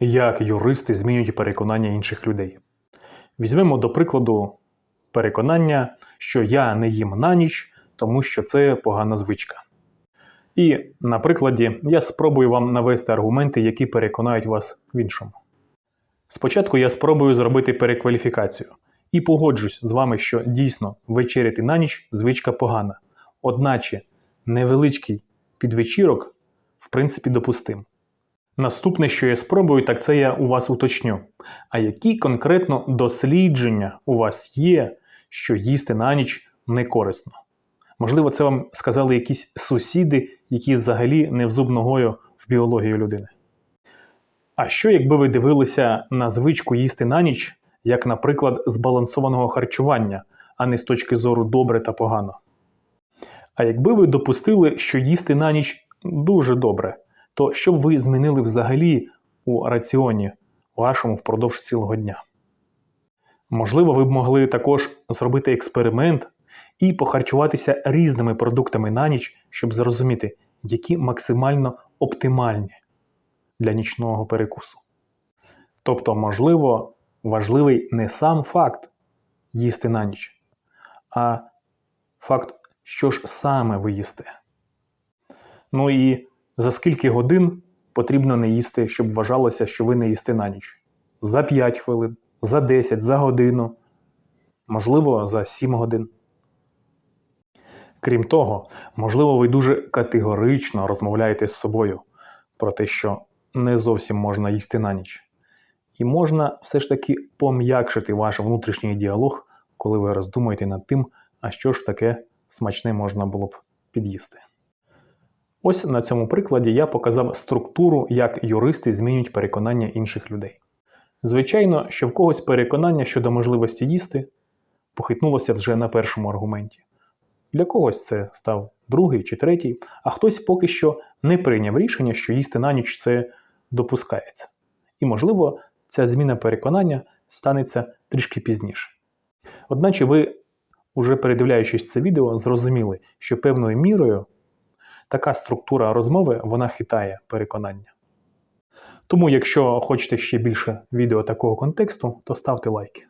Як юристи змінюють переконання інших людей. Візьмемо до прикладу переконання, що я не їм на ніч, тому що це погана звичка. І на прикладі я спробую вам навести аргументи, які переконають вас в іншому. Спочатку я спробую зробити перекваліфікацію і погоджусь з вами, що дійсно вечеряти на ніч звичка погана. Одначе невеличкий підвечірок в принципі допустим. Наступне, що я спробую, так це я у вас уточню. А які конкретно дослідження у вас є, що їсти на ніч не корисно? Можливо, це вам сказали якісь сусіди, які взагалі не в зуб ногою в біологію людини. А що, якби ви дивилися на звичку їсти на ніч, як, наприклад, збалансованого харчування, а не з точки зору добре та погано? А якби ви допустили, що їсти на ніч дуже добре, то що б ви змінили взагалі у раціоні вашому впродовж цілого дня? Можливо, ви б могли також зробити експеримент і похарчуватися різними продуктами на ніч, щоб зрозуміти, які максимально оптимальні для нічного перекусу. Тобто, можливо, важливий не сам факт їсти на ніч, а факт, що ж саме ви їсте. Ну і за скільки годин потрібно не їсти, щоб вважалося, що ви не їсте на ніч? За 5 хвилин, за 10, за годину, можливо, за 7 годин. Крім того, можливо, ви дуже категорично розмовляєте з собою про те, що не зовсім можна їсти на ніч. І можна все ж таки пом'якшити ваш внутрішній діалог, коли ви роздумуєте над тим, а що ж таке смачне можна було б під'їсти. Ось на цьому прикладі я показав структуру, як юристи змінюють переконання інших людей. Звичайно, що в когось переконання щодо можливості їсти похитнулося вже на першому аргументі. Для когось це став другий чи третій, а хтось поки що не прийняв рішення, що їсти на ніч це допускається. І, можливо, ця зміна переконання станеться трішки пізніше. Одначе ви, уже передивляючись це відео, зрозуміли, що певною мірою така структура розмови вона хитає переконання. Тому, якщо хочете ще більше відео такого контексту, то ставте лайки.